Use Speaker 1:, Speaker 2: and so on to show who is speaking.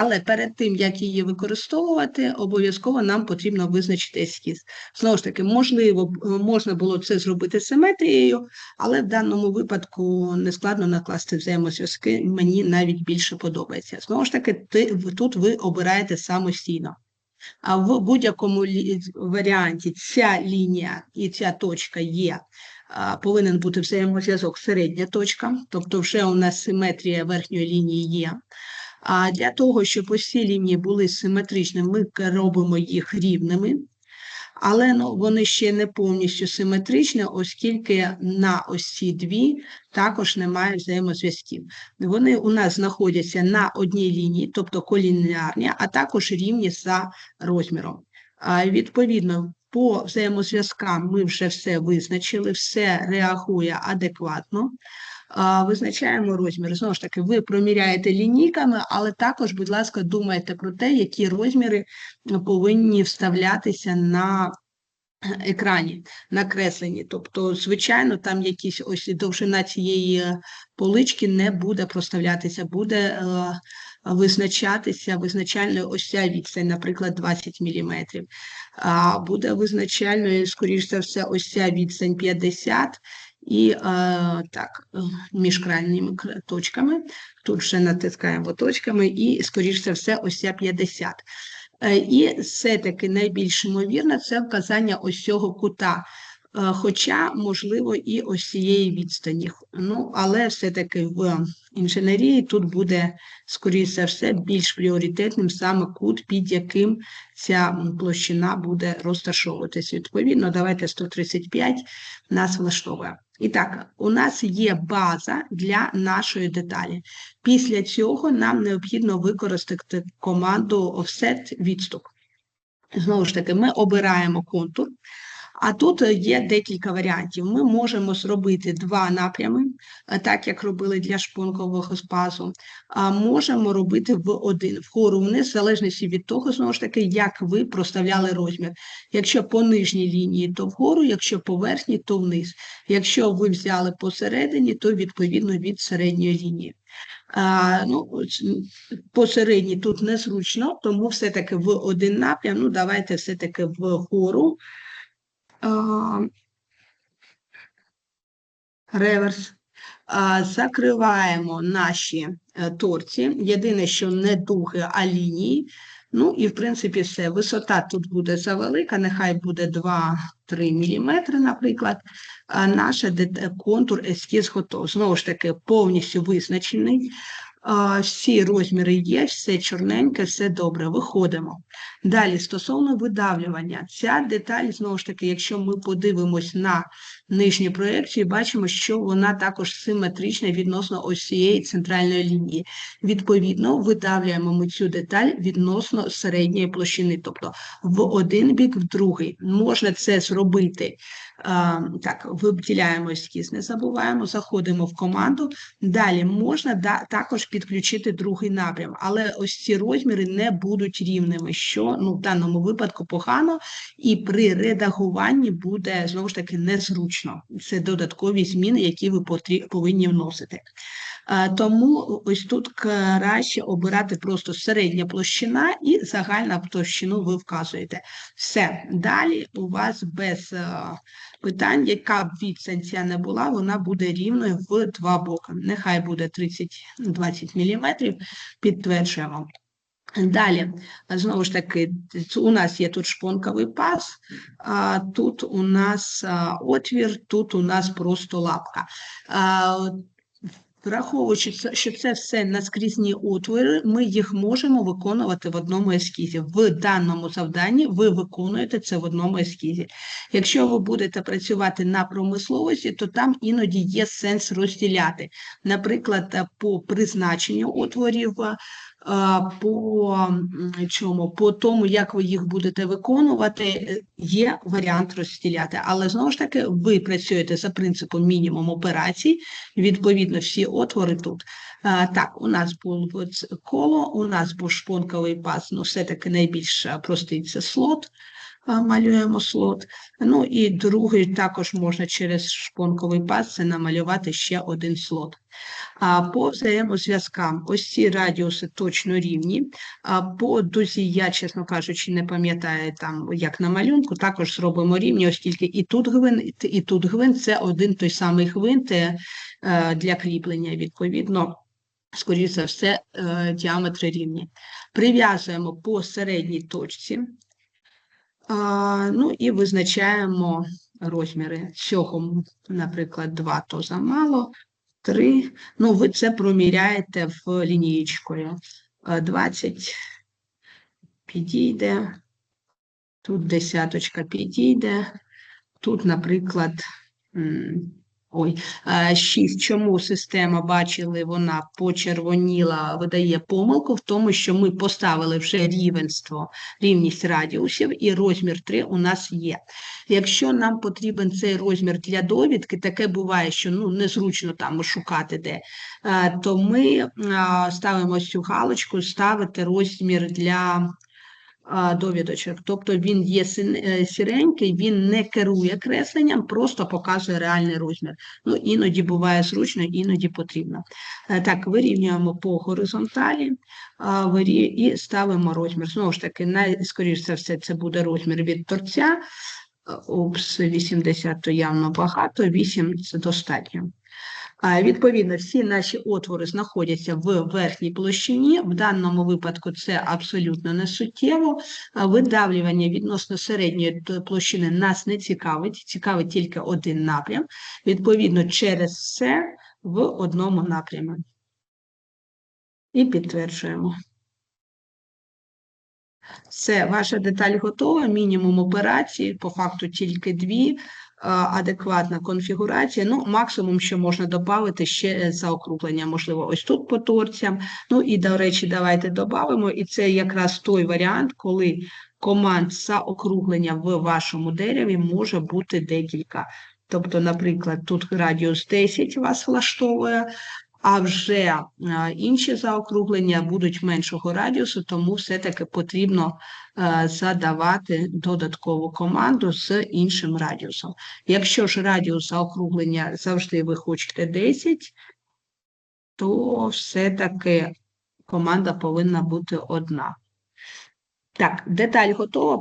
Speaker 1: Але перед тим, як її використовувати, обов'язково нам потрібно визначити ескіз. Знову ж таки, можливо, можна було це зробити симетрією, але в даному випадку нескладно накласти взаємозв'язки, мені навіть більше подобається. Знову ж таки, ти, тут ви обираєте самостійно. А в будь-якому варіанті ця лінія і ця точка є, повинен бути взаємозв'язок середня точка, тобто вже у нас симетрія верхньої лінії є. А для того, щоб ці лінії були симетричними, ми робимо їх рівними, але ну, вони ще не повністю симетричні, оскільки на ось ці дві також немає взаємозв'язків. Вони у нас знаходяться на одній лінії, тобто колінарні, а також рівні за розміром. А, Відповідно, по взаємозв'язкам ми вже все визначили, все реагує адекватно. Визначаємо розмір. Знову ж таки, ви проміряєте лінійками, але також, будь ласка, думайте про те, які розміри повинні вставлятися на екрані, накреслені. Тобто, звичайно, там якісь ось довжина цієї е, полички не буде проставлятися, буде е, визначатися визначальною ось ця відстань, наприклад, 20 мм. А буде визначальною, скоріш за все, ось ця відстань 50 і так, е, між крайніми точками. Тут вже натискаємо точками, і, скоріш за все, ось ця 50. Е, І все-таки найбільш ймовірно це вказання ось цього кута. Е, Хоча, можливо, і ось цієї відстані. Ну, але все-таки в інженерії тут буде, скоріше за все, більш пріоритетним саме кут, під яким ця площина буде розташовуватись. Відповідно, давайте 135 нас влаштовує. І так, у нас є база для нашої деталі. Після цього нам необхідно використати команду offset відступ. Знову ж таки, ми обираємо контур, а тут е, є декілька варіантів. Ми можемо зробити два напрями, е, так як робили для шпункового спазу, а можемо робити в один, вгору вниз, в залежності від того, знову ж таки, як ви проставляли розмір. Якщо по нижній лінії, то вгору, якщо по верхній, то вниз. Якщо ви взяли посередині, то відповідно від середньої лінії. А, ну, посередній тут незручно, тому все-таки в один напрям, ну давайте все-таки вгору. А, реверс. Закриваємо наші е, торці. Єдине, що не дуги, а лінії. Ну і в принципі все. Висота тут буде завелика, нехай буде 2-3 мм, наприклад. А дет- контур ескіз готов. Знову ж таки, повністю визначений. Всі розміри є, все чорненьке, все добре. Виходимо. Далі, стосовно видавлювання, ця деталь, знову ж таки, якщо ми подивимось на нижню проекцію, бачимо, що вона також симетрична відносно ось цієї центральної лінії. Відповідно, видавлюємо ми цю деталь відносно середньої площини, тобто в один бік, в другий. Можна це зробити. Так, виділяємо ескіз, не забуваємо, заходимо в команду. Далі можна да, також підключити другий напрям, але ось ці розміри не будуть рівними, що ну, в даному випадку погано, і при редагуванні буде знову ж таки незручно. Це додаткові зміни, які ви повинні вносити. Е, Тому ось тут краще обирати просто середня площина і загальна площину ви вказуєте. Все, далі у вас без е, питань, яка б відстань ця не була, вона буде рівною в два боки. Нехай буде 30-20 мм, підтверджуємо. Далі, знову ж таки, у нас є тут шпонковий паз, а тут у нас отвір, тут у нас просто лапка. Враховуючи, що це все наскрізні отвори, ми їх можемо виконувати в одному ескізі. В даному завданні ви виконуєте це в одному ескізі. Якщо ви будете працювати на промисловості, то там іноді є сенс розділяти. Наприклад, по призначенню отворів, по чому, по тому, як ви їх будете виконувати, е, є варіант розстріляти, Але знову ж таки, ви працюєте за принципом мінімум операцій, відповідно, всі отвори тут. Так, у нас було коло, у нас був шпонковий паз, ну все-таки найбільш простий це слот. Малюємо слот. Ну і другий також можна через шпонковий паз намалювати ще один слот. А по взаємозв'язкам ось ці радіуси точно рівні. А по дузі я, чесно кажучи, не пам'ятаю там, як на малюнку, також зробимо рівні, оскільки і тут гвинт, і тут гвинт це один той самий гвинт е, е, для кріплення, відповідно. Скоріше за все, е, діаметри рівні. Прив'язуємо по середній точці, ну і визначаємо розміри. Цього, наприклад, 2 то замало, 3. Ну, ви це проміряєте в лінієчкою. Е, 20 підійде, тут десяточка підійде, тут, наприклад, ой, 6. Чому система, бачили, вона почервоніла, видає помилку в тому, що ми поставили вже рівенство, рівність радіусів, і розмір 3 у нас є. Якщо нам потрібен цей розмір для довідки, таке буває, що ну, незручно там шукати де, е, то ми ставимо цю галочку, ставити розмір для довідочок. Тобто він є е, сіренький, він не керує кресленням, просто показує реальний розмір. Ну, іноді буває зручно, іноді потрібно. Е, Так, вирівнюємо по горизонталі і ставимо розмір. Знову ж таки, найскоріше за все, це буде розмір від торця. Е, Упс, 80 то явно багато, 8 це достатньо. Відповідно, всі наші отвори знаходяться в верхній площині. В даному випадку це абсолютно не суттєво. Видавлювання відносно середньої площини нас не цікавить, цікавить тільки один напрям. Відповідно, через це в одному напрямі. І підтверджуємо. Все, ваша деталь готова, мінімум операції, по факту тільки дві, адекватна конфігурація. Ну, максимум, що можна додати ще заокруглення, можливо, ось тут по торцям. Ну і, до речі, давайте додамо. І це якраз той варіант, коли команд заокруглення в вашому дереві може бути декілька. Тобто, наприклад, тут радіус 10 вас влаштовує, а вже інші заокруглення будуть меншого радіусу, тому все-таки потрібно е, задавати додаткову команду з іншим радіусом. Якщо ж радіус заокруглення завжди ви хочете 10, то все-таки команда повинна бути одна. Так, деталь готова.